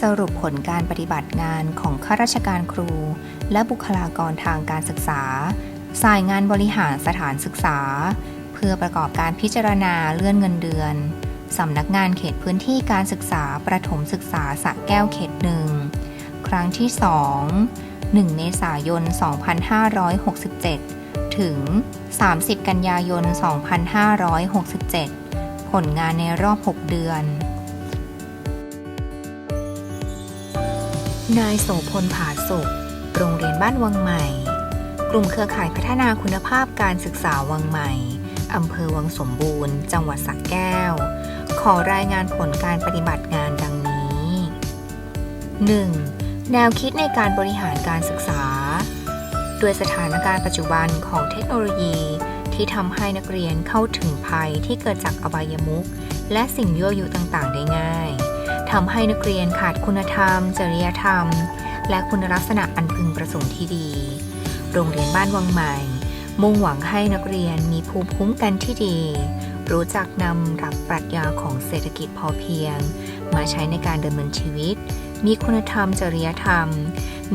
สรุปผลการปฏิบัติงานของข้าราชการครู และบุคลากรทางการศึกษา สายงานบริหารสถานศึกษา เพื่อประกอบการพิจารณาเลื่อนเงินเดือน สำนักงานเขตพื้นที่การศึกษาประถมศึกษาสระแก้วเขตหนึ่งครั้งที่ 2 1 เมษายน 2567 ถึง 30 กันยายน 2567 ผลงานในรอบ 6 เดือน นายโสพลผาสุขโรงเรียนบ้านวังใหม่ กลุ่มเครือข่ายพัฒนาคุณภาพการศึกษาวังใหม่ อำเภอวังสมบูรณ์ จังหวัดสระแก้ว ขอรายงานผลการปฏิบัติงานดังนี้ 1. แนวคิดในการบริหารการศึกษา ด้วยสถานการณ์ปัจจุบันของเทคโนโลยี ที่ทำให้นักเรียนเข้าถึงภัยที่เกิดจากอบายมุขและสิ่งยั่วยุต่างๆ ได้ง่าย ทำให้นักเรียนขาดคุณธรรม จริยธรรม และคุณลักษณะอันพึงประสงค์ที่ดี โรงเรียนบ้านวังใหม่ มุ่งหวังให้นักเรียนมีภูมิคุ้มกันที่ดี รู้จักนำหลักปรัชญาของเศรษฐกิจพอเพียง มาใช้ในการดำเนินชีวิต มีคุณธรรม จริยธรรม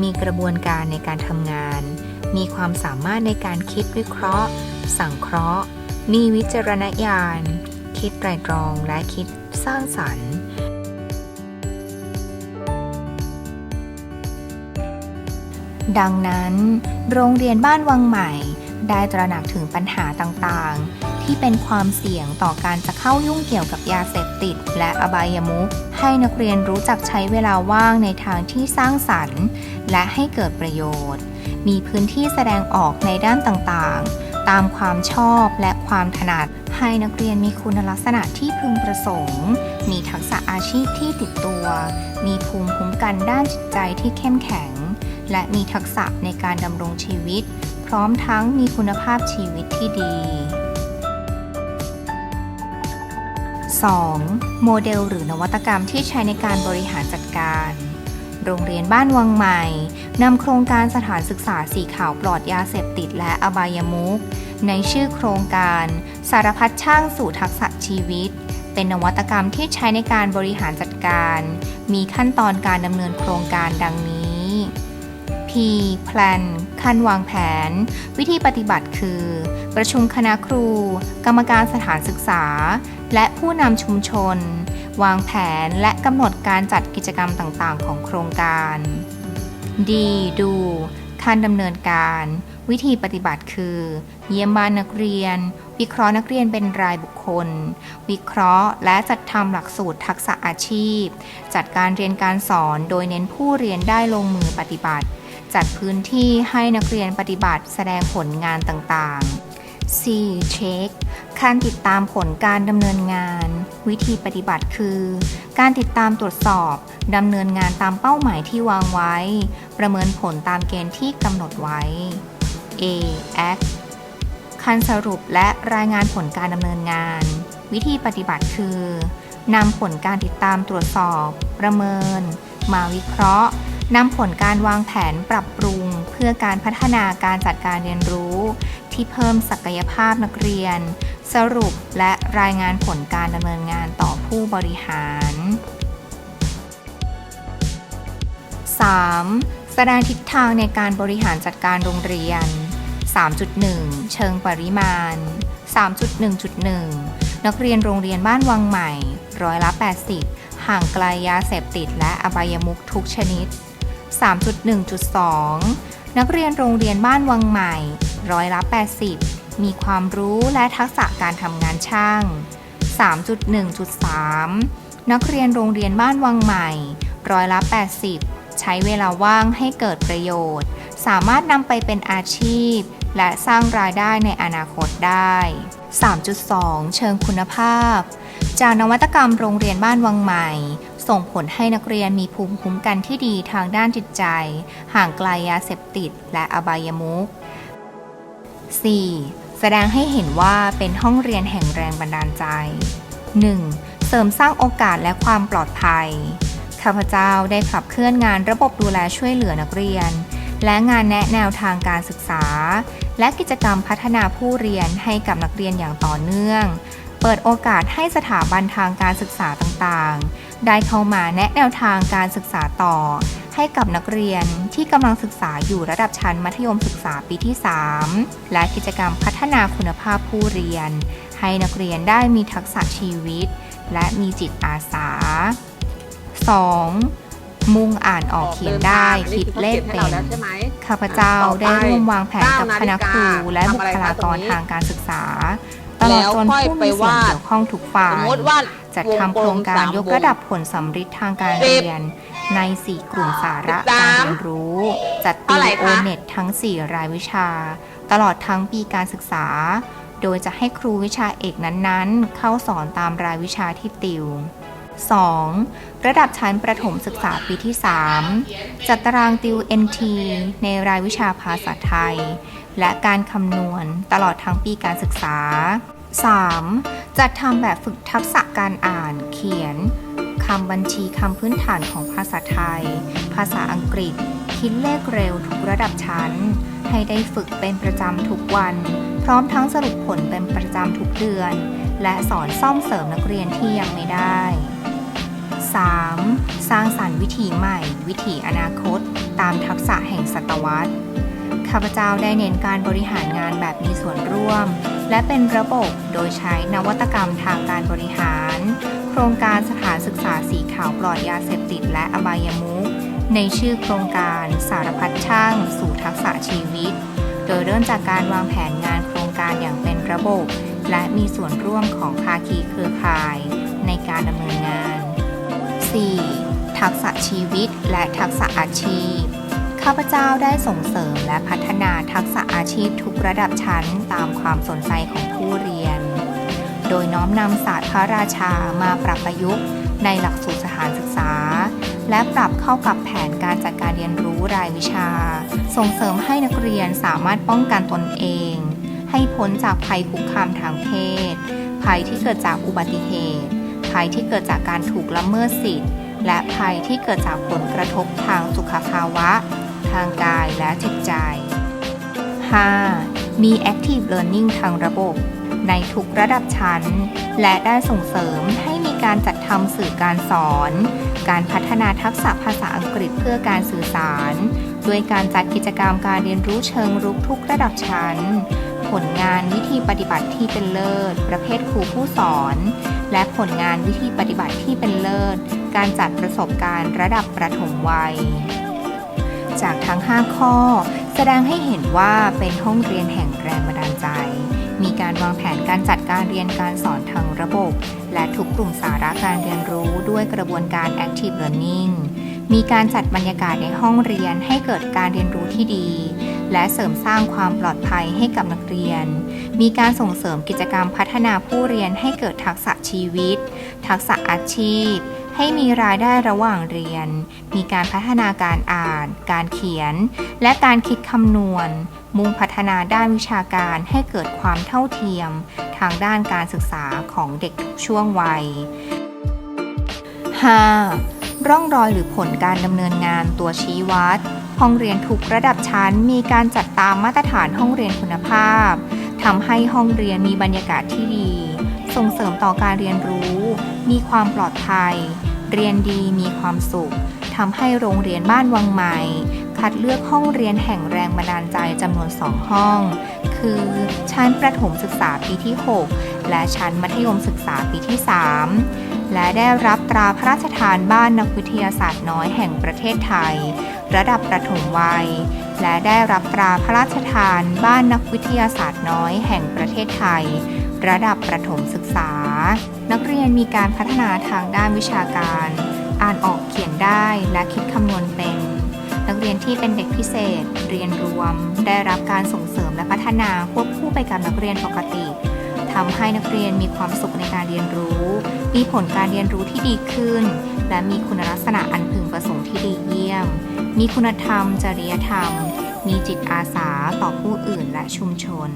มีกระบวนการในการทำงาน มีความสามารถในการคิดวิเคราะห์ สังเคราะห์ มีวิจารณญาณ คิดไตรตรองและคิดสร้างสรรค์ ดังนั้น โรงเรียนบ้านวังใหม่ ได้ตระหนักถึงปัญหาต่างๆ ที่เป็นความเสี่ยงต่อการจะเข้ายุ่งเกี่ยวกับยาเสพติด และอบายมุขให้นักเรียนรู้จักใช้เวลาว่างในทางที่สร้างสรรค์ และให้เกิดประโยชน์ มีพื้นที่แสดงออกในด้านต่างๆ ตามความชอบและความถนัด ให้นักเรียนมีคุณลักษณะที่พึงประสงค์ มีทักษะอาชีพที่ติดตัว มีภูมิคุ้มกันด้านจิตใจที่เข้มแข็ง และมีทักษะในการดำรงชีวิต พร้อมทั้งมีคุณภาพชีวิตที่ดี 2. โมเดลหรือนวัตกรรมที่ใช้ในการบริหารจัดการ โรงเรียนบ้านวังใหม่นำโครงการสถานศึกษาสีขาวปลอดยาเสพติดและอบายมุขในชื่อโครงการ สารพัดช่างสู่ทักษะชีวิต เป็นนวัตกรรมที่ใช้ในการบริหารจัดการ มีขั้นตอนการดำเนินโครงการดังนี้ P Plan ขั้นวางแผน วิธีปฏิบัติคือ ประชุมคณะครู กรรมการสถานศึกษา และผู้นำชุมชน วางแผนและกำหนดการจัดกิจกรรมต่างๆ ของโครงการ D ดูขั้นดำเนินการ วิธีปฏิบัติคือ เยี่ยมบ้านนักเรียน วิเคราะห์นักเรียนเป็นรายบุคคล วิเคราะห์และจัดทำหลักสูตรทักษะอาชีพ จัดการเรียนการสอนโดยเน้นผู้เรียนได้ลงมือปฏิบัติ จัดพื้นที่ให้นักเรียนปฏิบัติแสดงผลงานต่างๆ C Check การติดตามผลการดำเนินงาน วิธีปฏิบัติคือ การติดตามตรวจสอบดำเนินงานตามเป้าหมายที่วางไว้ ประเมินผลตามเกณฑ์ที่กำหนดไว้ A Act คันสรุปและรายงานผลการดำเนินงาน วิธีปฏิบัติคือนำผลการติดตามตรวจสอบ ประเมิน มาวิเคราะห์ นำผลการวางแผนปรับปรุง เพื่อการพัฒนาการจัดการเรียนรู้ ที่เพิ่มศักยภาพนักเรียน สรุปและรายงานผลการดำเนินงานต่อผู้บริหาร 3. แสดงทิศทางในการบริหารจัดการโรงเรียน 3.1 เชิงปริมาณ 3.1.1 นักเรียนโรงเรียนบ้านวังใหม่ ร้อยละ 80 ห่างไกลยาเสพติดและอบายมุขทุกชนิด 3.1.2 นักเรียนโรงเรียนบ้านวังใหม่ ร้อยละ 80 มีความรู้และทักษะการทำงานช่าง 3.1.3 นักเรียนโรงเรียนบ้านวังใหม่ ร้อยละ 80 ใช้เวลาว่างให้เกิดประโยชน์ สามารถนำไปเป็นอาชีพ และสร้างรายได้ในอนาคตได้ 3.2 เชิงคุณภาพ จากนวัตกรรมโรงเรียนบ้านวังใหม่ ส่งผลให้นักเรียนมีภูมิคุ้มกันที่ดีทางด้านจิตใจ ห่างไกลยาเสพติด และอบายมุข 4. แสดงให้เห็นว่าเป็นห้องเรียนแห่งแรงบันดาลใจ 1. เสริมสร้างโอกาสและความปลอดภัย ข้าพเจ้าได้ขับเคลื่อนงานระบบดูแลช่วยเหลือนักเรียน และงานแนะแนวทางการศึกษา และกิจกรรมพัฒนาผู้เรียนให้กับนักเรียนอย่างต่อเนื่อง เปิดโอกาสให้สถาบันทางการศึกษาต่างๆ ได้เข้ามาแนะแนวทางการศึกษาต่อ ให้กับนักเรียนที่กำลังศึกษาอยู่ระดับชั้นมัธยมศึกษาปีที่ 3 และกิจกรรมพัฒนาคุณภาพผู้เรียน ให้นักเรียนได้มีทักษะชีวิต และมีจิตอาสา 2. มุ่งอ่านออกเขียนได้คิดเลขเป็นใช่ไหมข้าพเจ้าต่อไปได้ร่วมวางแผนกับเก้าคณะครูนาฬิกาและทำบุอะไรคคะลากรตรงนี้ทางการศึกษา ตลอดจนแล้วค่อยผู้ไปมีส่วนวาดเกี่ยวข้องทุกฝ่าสมยมติว่าจัดทำโครงการยกระดับผลสำฤทธิ์ทางการสิบเรียน ใน 4 กลุ่มสาระสิบสามการเรียนรู้ จัดติเท่าวไหร่โอคะเน็ตทั้ง 4 รายวิชา ตลอดทั้งปีการศึกษา โดยจะให้ครูวิชาเอกนั้นๆ เข้าสอนตามรายวิชาที่ติว 2. ระดับชั้นประถมศึกษาปีที่ 3 จัดตารางติว NT ในรายวิชาภาษาไทย และการคำนวณตลอดทั้งปีการศึกษา 3. จัดทำแบบฝึกทักษะการอ่าน เขียนคำบัญชีคำพื้นฐานของภาษาไทย ภาษาอังกฤษ คิดเลขเร็วทุกระดับชั้น ให้ได้ฝึกเป็นประจำทุกวัน พร้อมทั้งสรุปผลเป็นประจำทุกเดือน และสอนซ่อมเสริมนักเรียนที่ยังไม่ได้ 3. สร้างสรรค์วิถีใหม่ วิถีอนาคต ตามทักษะแห่งศตวรรษ ข้าพเจ้าได้เน้นการบริหารงานแบบมีส่วนร่วม และเป็นระบบโดยใช้นวัตกรรมทางการบริหาร โครงการสถานศึกษาสีขาวปลอดยาเสพติดและอบายมุขในชื่อโครงการสารพัดช่าง สู่ทักษะชีวิต โดยเริ่มจากการวางแผนงานโครงการอย่างเป็นระบบ และมีส่วนร่วมของภาคีเครือข่าย ในการดำเนินงาน 4. ทักษะชีวิตและทักษะอาชีพ ข้าพเจ้าได้ส่งเสริมและพัฒนาทักษะอาชีพทุกระดับชั้นตามความสนใจของผู้เรียน โดยน้อมนำศาสตร์พระราชามาปรับประยุกต์ในหลักสูตรสถานศึกษา และปรับเข้ากับแผนการจัดการเรียนรู้รายวิชา ส่งเสริมให้นักเรียนสามารถป้องกันตนเอง ให้พ้นจากภัยคุกคามทางเพศ ภัยที่เกิดจากอุบัติเหตุ ภัยที่เกิดจากการถูกละเมิดสิทธิและภัยที่เกิดจากผลกระทบทางสุขภาวะ ทางกายและจิตใจ 5. มี Active Learning ทางระบบ ในทุกระดับชั้น และได้ส่งเสริมให้มีการจัดทำสื่อการสอน การพัฒนาทักษะภาษาอังกฤษเพื่อการสื่อสาร ด้วยการจัดกิจกรรมการเรียนรู้เชิงรุกทุกระดับชั้น ผลงานวิธีปฏิบัติที่เป็นเลิศ ประเภทครูผู้สอน และผลงานวิธีปฏิบัติที่เป็นเลิศ การจัดประสบการณ์ระดับประถมวัย จากทั้ง 5 ข้อ แสดงให้เห็นว่าเป็นห้องเรียนแห่งแรงบันดาลใจ มีการวางแผนการจัดการเรียนการสอนทางระบบ และทุกกลุ่มสาระการเรียนรู้ด้วยกระบวนการ Active Learning มีการจัดบรรยากาศในห้องเรียนให้เกิดการเรียนรู้ที่ดี และเสริมสร้างความปลอดภัยให้กับนักเรียน มีการส่งเสริมกิจกรรมพัฒนาผู้เรียนให้เกิดทักษะชีวิต ทักษะอาชีพ ให้มีรายได้ระหว่างเรียน มีการพัฒนาการอ่าน การเขียน และการคิดคำนวณ มุ่งพัฒนาด้านวิชาการให้เกิดความเท่าเทียม ทางด้านการศึกษาของเด็กทุกช่วงวัย 5. ร่องรอยหรือผลการดำเนินงานตัวชี้วัด ห้องเรียนทุกระดับชั้นมีการจัดตามมาตรฐานห้องเรียนคุณภาพทำให้ห้องเรียนมีบรรยากาศที่ดี ส่งเสริมต่อการเรียนรู้ มีความปลอดภัย เรียนดีมีความสุขทำให้โรงเรียนบ้านวังใหม่ คัดเลือกห้องเรียนแห่งแรงบันดาลใจจำนวน 2 ห้อง คือชั้นประถมศึกษาปีที่ 6 และชั้นมัธยมศึกษาปีที่ 3 และได้รับตราพระราชทานบ้านนักวิทยาศาสตร์น้อยแห่งประเทศไทย ระดับประถมวัย และได้รับตราพระราชทานบ้านนักวิทยาศาสตร์น้อยแห่งประเทศไทย ระดับประถมศึกษา นักเรียนมีการพัฒนาทางด้านวิชาการ อ่านออกเขียนได้และคิดคำนวณเป็น นักเรียนที่เป็นเด็กพิเศษ เรียนรวม ได้รับการส่งเสริมและพัฒนาควบคู่ไปกับนักเรียนปกติทำให้นักเรียนมีความสุขในการเรียนรู้ มีผลการเรียนรู้ที่ดีขึ้น และมีคุณลักษณะอันพึงประสงค์ที่ดีเยี่ยม มีคุณธรรม จริยธรรม มีจิตอาสาต่อผู้อื่นและชุมชน